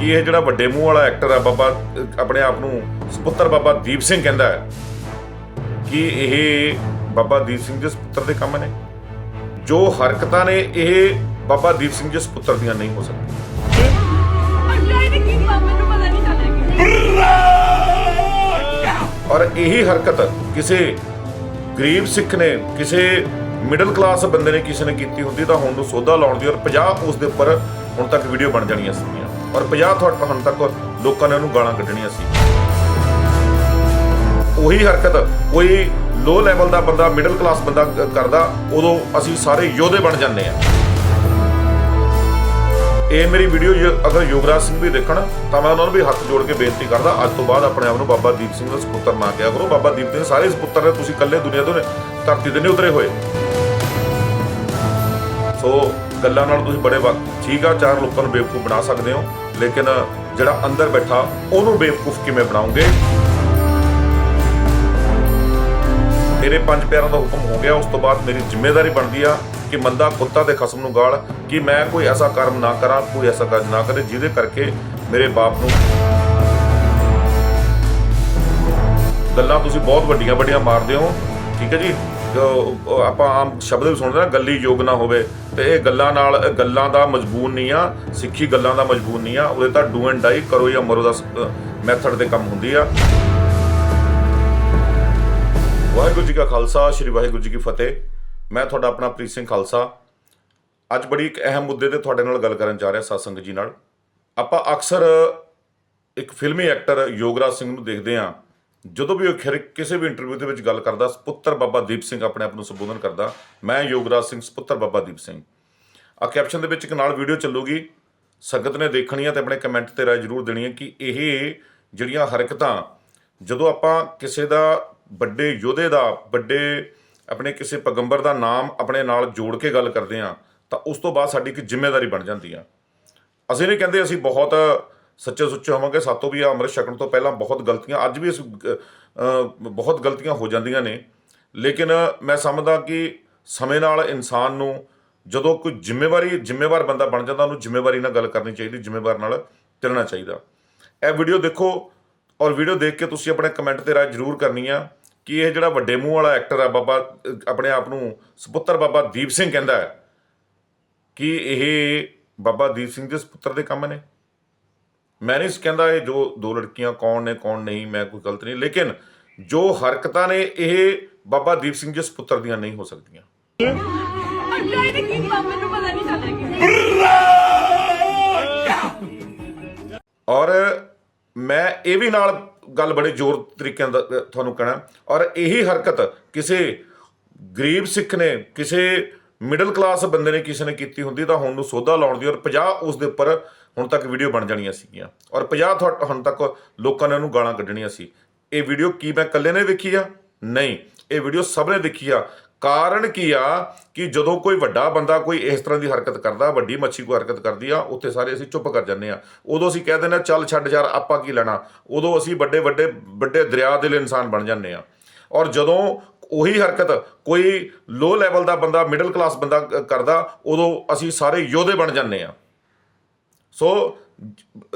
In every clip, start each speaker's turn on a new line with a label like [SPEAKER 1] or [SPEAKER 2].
[SPEAKER 1] ਕਿ ਇਹ ਜਿਹੜਾ ਵੱਡੇ ਮੂੰਹ ਵਾਲਾ ਐਕਟਰ ਆ ਬਾਬਾ, ਆਪਣੇ ਆਪ ਨੂੰ ਸੁਪੁੱਤਰ ਬਾਬਾ ਦੀਪ ਸਿੰਘ ਕਹਿੰਦਾ ਹੈ? ਕਿ ਇਹ ਬਾਬਾ ਦੀਪ ਸਿੰਘ ਦੇ ਸੁਪੁੱਤਰ ਦੇ ਕੰਮ ਨੇ? ਜੋ ਹਰਕਤਾਂ ਨੇ, ਇਹ ਬਾਬਾ ਦੀਪ ਸਿੰਘ ਦੇ ਸੁਪੁੱਤਰ ਦੀਆਂ ਨਹੀਂ ਹੋ ਸਕਦੀਆਂ। ਔਰ ਇਹੀ ਹਰਕਤ ਕਿਸੇ ਗਰੀਬ ਸਿੱਖ ਨੇ, ਕਿਸੇ ਮਿਡਲ ਕਲਾਸ ਬੰਦੇ ਨੇ ਕਿਸੇ ਨੇ ਕੀਤੀ ਹੁੰਦੀ, ਤਾਂ ਹੁਣ ਨੂੰ ਸੋਧਾ ਲਾਉਣ ਦੀ ਔਰ 50 ਉਸ ਦੇ ਉੱਪਰ ਹੁਣ ਤੱਕ ਵੀਡੀਓ ਬਣ ਜਾਣੀਆਂ ਸੀ। ਔਰ 50 ਤੁਹਾਡੇ ਹੁਣ ਤੱਕ ਲੋਕਾਂ ਨੇ ਉਹਨੂੰ ਗਾਲਾਂ ਕੱਢਣੀਆਂ ਸੀ। ਉਹੀ ਹਰਕਤ ਕੋਈ ਲੋ ਲੈਵਲ ਦਾ ਬੰਦਾ ਮਿਡਲ ਕਲਾਸ ਬੰਦਾ ਕਰਦਾ, ਉਦੋਂ ਅਸੀਂ ਸਾਰੇ ਯੋਧੇ ਬਣ ਜਾਂਦੇ ਆ ਇਹ ਮੇਰੀ ਵੀਡੀਓ ਅਗਰ ਯੋਗਰਾਜ ਸਿੰਘ ਵੀ ਦੇਖਣ, ਤਾਂ ਮੈਂ ਉਹਨਾਂ ਨੂੰ ਵੀ ਹੱਥ ਜੋੜ ਕੇ ਬੇਨਤੀ ਕਰਦਾ, ਅੱਜ ਤੋਂ ਬਾਅਦ ਆਪਣੇ ਆਪ ਨੂੰ ਬਾਬਾ ਦੀਪ ਸਿੰਘ ਦਾ ਸੁਪੁੱਤਰ ਨਾ ਕਿਹਾ ਕਰੋ। ਬਾਬਾ ਦੀਪ ਸਿੰਘ ਸਾਰੇ ਸੁਪੁੱਤਰ ਨੇ, ਤੁਸੀਂ ਇਕੱਲੇ ਦੁਨੀਆ ਤੋਂ ਧਰਤੀ ਤੇ ਨਹੀਂ ਉਤਰੇ ਹੋਏ। ਸੋ ਗੱਲਾਂ ਨਾਲ ਤੁਸੀਂ ਬੜੇ ਵਕਤ ਠੀਕ ਆ, ਚਾਰ ਲੋਕਾਂ ਨੂੰ ਬੇਵਕੂਫ ਬਣਾ ਸਕਦੇ ਹੋ। ਲੇਕਿਨ ਜਿਹੜਾ ਅੰਦਰ ਬੈਠਾ, ਉਹਨੂੰ ਬੇਵਕੂਫ ਕਿਵੇਂ ਬਣਾਉਂਗੇ? ਮੇਰੇ ਪੰਜ ਪਿਆਰਾਂ ਦਾ ਹੁਕਮ ਹੋ ਗਿਆ, ਉਸ ਤੋਂ ਬਾਅਦ ਮੇਰੀ ਜ਼ਿੰਮੇਵਾਰੀ ਬਣਦੀ ਆ ਕਿ ਮੰਦਾ ਕੁੱਤਾ ਤੇ ਖਸਮ ਨੂੰ ਗਾਲ ਕਿ ਮੈਂ ਕੋਈ ਐਸਾ ਕਰਮ ਨਾ ਕਰਾਂ, ਕੋਈ ਐਸਾ ਕਾਜ ਨਾ ਕਰੇ, ਜਿਹਦੇ ਕਰਕੇ ਮੇਰੇ ਬਾਪ ਨੂੰ ਗੱਲਾਂ ਤੁਸੀਂ ਬਹੁਤ ਵੱਡੀਆਂ ਵੱਡੀਆਂ ਮਾਰਦੇ ਹੋ। ਠੀਕ ਹੈ ਜੀ? ਜੋ ਆਪਾਂ ਆਮ ਸ਼ਬਦ ਵੀ ਸੁਣਦੇ ਨਾ, ਗੱਲੀ ਯੋਗ ਨਾ ਹੋਵੇ, ਤੇ ਇਹ ਗੱਲਾਂ ਨਾਲ ਗੱਲਾਂ ਦਾ ਮਜਬੂਰ ਨਹੀਂ ਆ, ਸਿੱਖੀ ਗੱਲਾਂ ਦਾ ਮਜਬੂਰ ਨਹੀਂ ਆ, ਉਹਦੇ ਤਾਂ ਡੂ ਐਂਡ ਡਾਈ ਕਰੋ ਜਾਂ ਮਰੋ ਦਾ ਮੈਥਡ ਤੇ ਕੰਮ ਹੁੰਦੀ ਆ। ਵਾਹਿਗੁਰੂ ਜੀ ਕਾ ਖਾਲਸਾ, ਸ੍ਰੀ ਵਾਹਿਗੁਰੂ ਜੀ ਕੀ ਫਤਿਹ। ਮੈਂ ਤੁਹਾਡਾ ਆਪਣਾ ਪ੍ਰੀਤ ਸਿੰਘ ਖਾਲਸਾ। ਅੱਜ ਬੜੀ ਇੱਕ ਅਹਿਮ ਮੁੱਦੇ ਤੇ ਤੁਹਾਡੇ ਨਾਲ ਗੱਲ ਕਰਨ ਜਾ ਰਿਹਾ ਸਤਸੰਗ ਜੀ ਨਾਲ। ਆਪਾਂ ਅਕਸਰ ਇੱਕ ਫਿਲਮੀ ਐਕਟਰ ਯੋਗਰਾਜ ਸਿੰਘ ਨੂੰ ਦੇਖਦੇ ਹਾਂ ਜਦੋਂ ਵੀ ਉਹ ਖਿਰ- ਕਿਸੇ ਵੀ ਇੰਟਰਵਿਊ ਦੇ ਵਿੱਚ ਗੱਲ ਕਰਦਾ, ਸੁਪੁੱਤਰ ਬਾਬਾ ਦੀਪ ਸਿੰਘ ਆਪਣੇ ਆਪ ਨੂੰ ਸੰਬੋਧਨ ਕਰਦਾ, ਮੈਂ ਯੋਗਰਾਜ ਸਿੰਘ, ਸੁਪੁੱਤਰ ਬਾਬਾ ਦੀਪ ਸਿੰਘ। ਆ ਕੈਪਸ਼ਨ ਦੇ ਵਿੱਚ ਇੱਕ ਨਾਲ ਵੀਡੀਓ ਚੱਲੂਗੀ। ਸੰਗਤ ਨੇ ਦੇਖਣੀ ਹੈ ਤੇ ਆਪਣੇ ਕਮੈਂਟ ਤੇ ਰਾਏ ਜ਼ਰੂਰ ਦੇਣੀ ਹੈ ਕਿ ਇਹ ਜਿਹੜੀਆਂ ਹਰਕਤਾਂ, ਜਦੋਂ ਆਪਾਂ ਕਿਸੇ ਦਾ ਵੱਡੇ ਯੋਧੇ ਦਾ, ਵੱਡੇ ਆਪਣੇ ਕਿਸੇ ਪੈਗੰਬਰ ਦਾ ਨਾਮ ਆਪਣੇ ਨਾਲ ਜੋੜ ਕੇ ਗੱਲ ਕਰਦੇ ਆ ਤਾਂ ਉਸ ਤੋਂ ਬਾਅਦ ਸਾਡੀ ਇੱਕ ਜ਼ਿੰਮੇਵਾਰੀ ਬਣ ਜਾਂਦੀ ਆ। ਅਸੀਂ ਨਹੀਂ ਕਹਿੰਦੇ ਅਸੀਂ ਬਹੁਤ ਸੱਚੇ ਸੁੱਚੇ ਹੋਵਾਂਗੇ, ਸਾਤੋਂ ਵੀ ਅੰਮ੍ਰਿਤ ਛਕਣ ਤੋਂ ਪਹਿਲਾਂ ਬਹੁਤ ਗਲਤੀਆਂ, ਅੱਜ ਵੀ ਇਸ ਬਹੁਤ ਗਲਤੀਆਂ ਹੋ ਜਾਂਦੀਆਂ ਨੇ। ਲੇਕਿਨ ਮੈਂ ਸਮਝਦਾ ਕਿ ਸਮੇਂ ਨਾਲ ਇਨਸਾਨ ਨੂੰ ਜਦੋਂ ਕੋਈ ਜ਼ਿੰਮੇਵਾਰੀ, ਜ਼ਿੰਮੇਵਾਰ ਬੰਦਾ ਬਣ ਜਾਂਦਾ, ਉਹਨੂੰ ਜ਼ਿੰਮੇਵਾਰੀ ਨਾਲ ਗੱਲ ਕਰਨੀ ਚਾਹੀਦੀ, ਜ਼ਿੰਮੇਵਾਰ ਨਾਲ ਚੱਲਣਾ ਚਾਹੀਦਾ। ਇਹ ਵੀਡੀਓ ਦੇਖੋ ਔਰ ਵੀਡੀਓ ਦੇਖ ਕੇ ਤੁਸੀਂ ਆਪਣੇ ਕਮੈਂਟ ਤੇ ਰਾਏ ਜ਼ਰੂਰ ਕਰਨੀ ਆ ਕਿ ਇਹ ਜਿਹੜਾ ਵੱਡੇ ਮੂੰਹ ਵਾਲਾ ਐਕਟਰ ਆ ਬਾਬਾ, ਆਪਣੇ ਆਪ ਨੂੰ ਸੁਪੁੱਤਰ ਬਾਬਾ ਦੀਪ ਸਿੰਘ ਕਹਿੰਦਾ ਹੈ ਕਿ ਇਹ ਬਾਬਾ ਦੀਪ ਸਿੰਘ ਦੇ ਸੁਪੁੱਤਰ ਦੇ ਕੰਮ ਨੇ। ਮੈਂ ਨਹੀਂ ਕਹਿੰਦਾ ਇਹ ਜੋ ਦੋ ਲੜਕੀਆਂ ਕੌਣ ਨੇ ਕੌਣ ਨਹੀਂ ਮੈਂ ਕੋਈ ਗਲਤ ਨਹੀਂ। ਲੇਕਿਨ ਜੋ ਹਰਕਤਾਂ ਨੇ ਇਹ ਬਾਬਾ ਦੀਪ ਸਿੰਘ ਦੇ ਸੁਪੁੱਤਰ ਦੀਆਂ ਨਹੀਂ ਹੋ ਸਕਦੀਆਂ।
[SPEAKER 2] ਅੱਲਾ ਇਹਨੇ ਕੀ ਕੀਤਾ ਮੈਨੂੰ ਪਤਾ ਨਹੀਂ ਚੱਲਿਆ
[SPEAKER 1] ਔਰ ਮੈਂ ਇਹ ਵੀ ਨਾਲ ਗੱਲ ਬੜੇ ਜ਼ੋਰ ਤਰੀਕੇ ਨਾਲ ਤੁਹਾਨੂੰ ਕਹਿਣਾ। ਔਰ ਇਹੀ ਹਰਕਤ ਕਿਸੇ ਗਰੀਬ ਸਿੱਖ ਨੇ ਕਿਸੇ ਮਿਡਲ ਕਲਾਸ ਬੰਦੇ ਨੇ ਕਿਸੇ ਨੇ ਕੀਤੀ ਹੁੰਦੀ ਤਾਂ ਹੁਣ ਨੂੰ ਸੋਧਾ ਲਾਉਣ ਦੀ ਔਰ 50 ਉਸ ਦੇ ਉੱਪਰ ਹੁਣ ਤੱਕ ਵੀਡੀਓ ਬਣ ਜਾਣੀਆਂ ਸੀਗੀਆਂ। ਔਰ 50 ਤੁਹਾ- ਹੁਣ ਤੱਕ ਲੋਕਾਂ ਨੇ ਉਹਨੂੰ ਗਾਲਾਂ ਕੱਢਣੀਆਂ ਸੀ। ਇਹ ਵੀਡੀਓ ਕੀ ਮੈਂ ਇਕੱਲੇ ਨੇ ਦੇਖੀ ਆ? ਨਹੀਂ। ਇਹ ਵੀਡੀਓ ਸਭ ਨੇ ਦੇਖੀ ਆ। ਕਾਰਨ ਕੀ ਆ? ਕਿ ਜਦੋਂ ਕੋਈ ਵੱਡਾ ਬੰਦਾ ਕੋਈ ਇਸ ਤਰ੍ਹਾਂ ਦੀ ਹਰਕਤ ਕਰਦਾ, ਵੱਡੀ ਮੱਛੀ ਕੋਈ ਹਰਕਤ ਕਰਦੀ ਆ, ਉੱਥੇ ਸਾਰੇ ਅਸੀਂ ਚੁੱਪ ਕਰ ਜਾਂਦੇ ਆ। ਉਦੋਂ ਅਸੀਂ ਕਹਿ ਦਿੰਦੇ ਆ, ਚੱਲ ਛੱਡ ਯਾਰ, ਆਪਾਂ ਕੀ ਲੈਣਾ? ਉਦੋਂ ਅਸੀਂ ਵੱਡੇ ਵੱਡੇ ਵੱਡੇ ਦਰਿਆ ਦਿਲ ਇਨਸਾਨ ਬਣ ਜਾਂਦੇ ਆ। ਔਰ ਜਦੋਂ ਉਹੀ ਹਰਕਤ ਕੋਈ ਲੋ ਲੈਵਲ ਦਾ ਬੰਦਾ ਮਿਡਲ ਕਲਾਸ ਬੰਦਾ ਕਰਦਾ, ਉਦੋਂ ਅਸੀਂ ਸਾਰੇ ਯੋਧੇ ਬਣ ਜਾਂਦੇ ਆ। ਸੋ,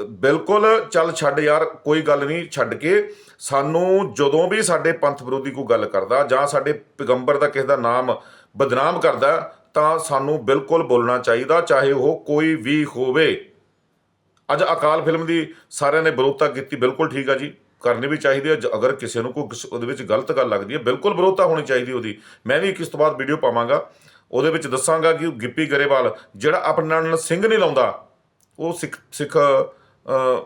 [SPEAKER 1] ਬਿਲਕੁਲ ਚੱਲ ਛੱਡ ਯਾਰ, ਕੋਈ ਗੱਲ ਨਹੀਂ, ਛੱਡ ਕੇ। ਸਾਨੂੰ ਜਦੋਂ ਵੀ ਸਾਡੇ ਪੰਥ ਵਿਰੋਧੀ ਕੋਈ ਗੱਲ ਕਰਦਾ ਜਾਂ ਸਾਡੇ ਪੈਗੰਬਰ ਦਾ ਕਿਸੇ ਦਾ ਨਾਮ ਬਦਨਾਮ ਕਰਦਾ, ਤਾਂ ਸਾਨੂੰ ਬਿਲਕੁਲ ਬੋਲਣਾ ਚਾਹੀਦਾ, ਚਾਹੇ ਉਹ ਕੋਈ ਵੀ ਹੋਵੇ। ਅੱਜ ਅਕਾਲ ਫਿਲਮ ਦੀ ਸਾਰਿਆਂ ਨੇ ਵਿਰੋਧਤਾ ਕੀਤੀ, ਬਿਲਕੁਲ ਠੀਕ ਆ ਜੀ। ਕਰਨੀ ਵੀ ਚਾਹੀਦੀ ਹੈ ਜ- ਅਗਰ ਕਿਸੇ ਨੂੰ ਕੋਈ ਕਿਸ- ਉਹਦੇ ਵਿੱਚ ਗਲਤ ਗੱਲ ਲੱਗਦੀ ਹੈ ਬਿਲਕੁਲ ਵਿਰੋਧਤਾ ਹੋਣੀ ਚਾਹੀਦੀ ਉਹਦੀ। ਮੈਂ ਵੀ ਕਿਸ ਤੋਂ ਬਾਅਦ ਵੀਡੀਓ ਪਾਵਾਂਗਾ। ਉਹਦੇ ਵਿੱਚ ਦੱਸਾਂਗਾ ਕਿ ਗਿੱਪੀ ਗਰੇਵਾਲ, ਜਿਹੜਾ ਆਪਣੇ ਨਾਲ ਸਿੰਘ ਨਹੀਂ ਲਾਉਂਦਾ ਉਹ ਸਿੱਖ ਸਿੱਖ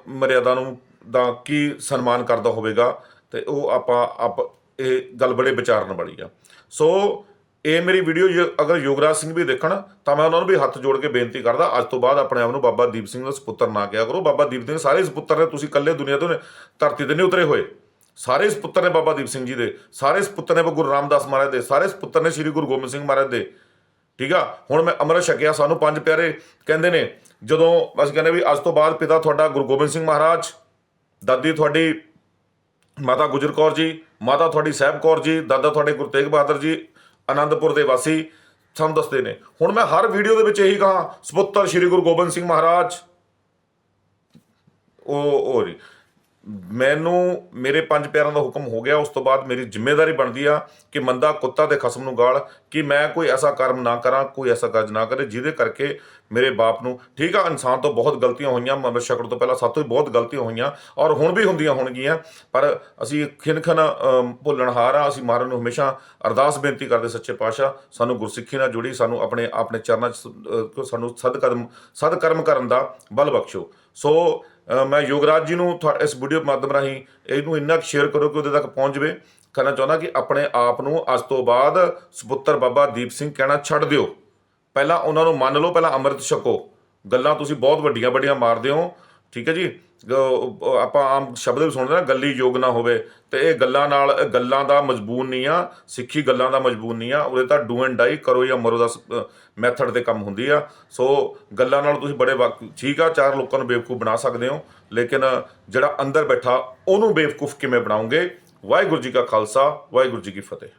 [SPEAKER 1] ਮਰਿਆਦਾ ਨੂੰ ਦਾ ਕੀ ਸਨਮਾਨ ਕਰਦਾ ਹੋਵੇਗਾ ਤੇ ਉਹ ਆਪਾਂ ਆਪ ਇਹ ਗੱਲ ਬੜੇ ਵਿਚਾਰਨ ਵਾਲੀ ਆ। ਸੋ ਇਹ ਮੇਰੀ ਵੀਡੀਓ ਜ- ਅਗਰ ਯੋਗਰਾਜ ਸਿੰਘ ਵੀ ਦੇਖਣ, ਤਾਂ ਮੈਂ ਉਹਨਾਂ ਨੂੰ ਵੀ ਹੱਥ ਜੋੜ ਕੇ ਬੇਨਤੀ ਕਰਦਾ, ਅੱਜ ਤੋਂ ਬਾਅਦ ਆਪਣੇ ਆਪ ਨੂੰ ਬਾਬਾ ਦੀਪ ਸਿੰਘ ਦਾ ਸੁਪੁੱਤਰ ਨਾ ਕਿਹਾ ਕਰੋ। ਬਾਬਾ ਦੀਪ ਸਿੰਘ ਸਾਰੇ ਸੁਪੁੱਤਰ ਨੇ, ਤੁਸੀਂ ਇਕੱਲੇ ਦੁਨੀਆ ਤੋਂ ਧਰਤੀ ਤੇ ਨਹੀਂ ਉਤਰੇ ਹੋਏ। ਸਾਰੇ ਸੁਪੁੱਤਰ ਨੇ ਬਾਬਾ ਦੀਪ ਸਿੰਘ ਜੀ ਦੇ, ਸਾਰੇ ਸੁਪੁੱਤਰ ਨੇ ਗੁਰੂ ਰਾਮਦਾਸ ਮਹਾਰਾਜ ਦੇ, ਸਾਰੇ ਸੁਪੁੱਤਰ ਨੇ ਸ੍ਰੀ ਗੁਰੂ ਗੋਬਿੰਦ ਸਿੰਘ ਮਹਾਰਾਜ ਦੇ। ਠੀਕ ਆ? ਹੁਣ ਮੈਂ ਅੰਮ੍ਰਿਤ ਛਕਿਆ ਸਾਨੂੰ ਪੰਜ ਪਿਆਰੇ ਕਹਿੰਦੇ ਨੇ ਜਦੋਂ ਅਸੀਂ ਕਹਿੰਦੇ ਵੀ ਅੱਜ ਤੋਂ ਬਾਅਦ ਪਿਤਾ ਤੁਹਾਡਾ ਗੁਰੂ ਗੋਬਿੰਦ ਸਿੰਘ ਮਹਾਰਾਜ, ਦਾਦੀ ਤੁਹਾਡੀ ਮਾਤਾ ਗੁਜਰ ਕੌਰ ਜੀ, ਮਾਤਾ ਤੁਹਾਡੀ ਸਾਹਿਬ ਕੌਰ ਜੀ, ਦਾਦਾ ਤੁਹਾਡੇ ਗੁਰੂ ਤੇਗ ਬਹਾਦਰ ਜੀ, ਆਨੰਦਪੁਰ ਦੇ ਵਾਸੀ ਸਾਨੂੰ ਦੱਸਦੇ ਨੇ। ਹੁਣ ਮੈਂ ਹਰ ਵੀਡੀਓ ਦੇ ਵਿੱਚ ਇਹੀ ਕਹਾਂ, ਸੁਪੁੱਤਰ ਸ੍ਰੀ ਗੁਰੂ ਗੋਬਿੰਦ ਸਿੰਘ ਮਹਾਰਾਜ। ਉਹ ਉਹ ਰਹੀ ਮੈਨੂੰ ਮੇਰੇ ਪੰਜ ਪਿਆਰਾਂ ਦਾ ਹੁਕਮ ਹੋ ਗਿਆ ਉਸ ਤੋਂ ਬਾਅਦ ਮੇਰੀ ਜ਼ਿੰਮੇਵਾਰੀ ਬਣਦੀ ਆ ਕਿ ਮੰਦਾ ਕੁੱਤਾ ਤੇ ਖਸਮ ਨੂੰ ਗਾਲ ਕਿ ਮੈਂ ਕੋਈ ਐਸਾ ਕਰਮ ਨਾ ਕਰਾਂ ਕੋਈ ਐਸਾ ਕਾਜ ਨਾ ਕਰੇ ਜਿਹਦੇ ਕਰਕੇ ਮੇਰੇ ਬਾਪ ਨੂੰ ਠੀਕ ਆ ਇਨਸਾਨ ਤੋਂ ਬਹੁਤ ਗਲਤੀਆਂ ਹੋਈਆਂ ਮਨੁੱਖ ਸ਼ਕਲ ਤੋਂ ਪਹਿਲਾਂ ਸਾਤੋਂ ਵੀ ਬਹੁਤ ਗਲਤੀਆਂ ਹੋਈਆਂ ਔਰ ਹੁਣ ਵੀ ਹੁੰਦੀਆਂ ਹੋਣਗੀਆਂ ਪਰ ਅਸੀਂ ਖਿਨਖਨ ਅਮ, ਭੁੱਲਣਹਾਰ ਆ ਅਸੀਂ ਮਾਰਨ ਨੂੰ ਹਮੇਸ਼ਾ ਅਰਦਾਸ ਬੇਨਤੀ ਕਰਦੇ ਸੱਚੇ ਪਾਤਸ਼ਾਹ ਸਾਨੂੰ ਗੁਰਸਿੱਖੀ ਨਾਲ ਜੁੜੀ ਸਾਨੂੰ ਆਪਣੇ ਆਪਣੇ ਚਰਨਾਂ 'ਚ ਸ- ਅਹ, ਸਾਨੂੰ ਸਦਕਰਮ ਸਦਕਰਮ ਕਰਨ ਦਾ ਬਲ ਬਖਸ਼ੋ। ਸੋ ਮੈਂ ਯੋਗਰਾਜ ਜੀ ਨੂੰ ਤੁਹਾ- ਇਸ ਵੀਡੀਓ ਮਾਧਿਅਮ ਰਾਹੀਂ ਇਹਨੂੰ ਇੰਨਾ ਕੁ ਸ਼ੇਅਰ ਕਰੋ ਕਿ ਉਹਦੇ ਤੱਕ ਪਹੁੰਚ ਜਾਵੇ। ਕਹਿਣਾ ਚਾਹੁੰਦਾ ਕਿ ਆਪਣੇ ਆਪ ਨੂੰ ਅੱਜ ਤੋਂ ਬਾਅਦ ਸੁਪੁੱਤਰ ਬਾਬਾ ਦੀਪ ਸਿੰਘ ਕਹਿਣਾ ਛੱਡ ਦਿਓ। ਪਹਿਲਾਂ ਉਹਨਾਂ ਨੂੰ ਮੰਨ ਲਓ, ਪਹਿਲਾਂ ਅੰਮ੍ਰਿਤ ਛਕੋ। ਗੱਲਾਂ ਤੁਸੀਂ ਬਹੁਤ ਵੱਡੀਆਂ ਵੱਡੀਆਂ ਮਾਰਦੇ ਹੋ। ਠੀਕ ਹੈ ਜੀ? ਆਪਾਂ ਆਮ ਸ਼ਬਦ ਵੀ ਸੁਣਦੇ ਨਾ, ਗੱਲੀ ਯੋਗ ਨਾ ਹੋਵੇ, ਤੇ ਇਹ ਗੱਲਾਂ ਨਾਲ, ਇਹ ਗੱਲਾਂ ਦਾ ਮਜਬੂਨ ਨਹੀਂ ਆ, ਸਿੱਖੀ ਗੱਲਾਂ ਦਾ ਮਜਬੂਨ ਨਹੀਂ ਆ ਉਹਦੇ ਤਾਂ ਡੂ ਐਂਡ ਡਾਈ ਕਰੋ ਜਾਂ ਮਰੋ ਦਾ ਮੈਥਡ ਤੇ ਕੰਮ ਹੁੰਦੀ ਆ। ਸੋ ਗੱਲਾਂ ਨਾਲ ਤੁਸੀਂ ਬੜੇ ਵਕ- ਠੀਕ ਆ, ਚਾਰ ਲੋਕਾਂ ਨੂੰ ਬੇਵਕੂਫ ਬਣਾ ਸਕਦੇ ਹੋ, ਲੇਕਿਨ ਜਿਹੜਾ ਅੰਦਰ ਬੈਠਾ, ਉਹਨੂੰ ਬੇਵਕੂਫ ਕਿਵੇਂ ਬਣਾਉਂਗੇ ਵਾਹਿਗੁਰੂ ਜੀ ਕਾ ਖਾਲਸਾ, ਵਾਹਿਗੁਰੂ ਜੀ ਕੀ ਫਤਿਹ।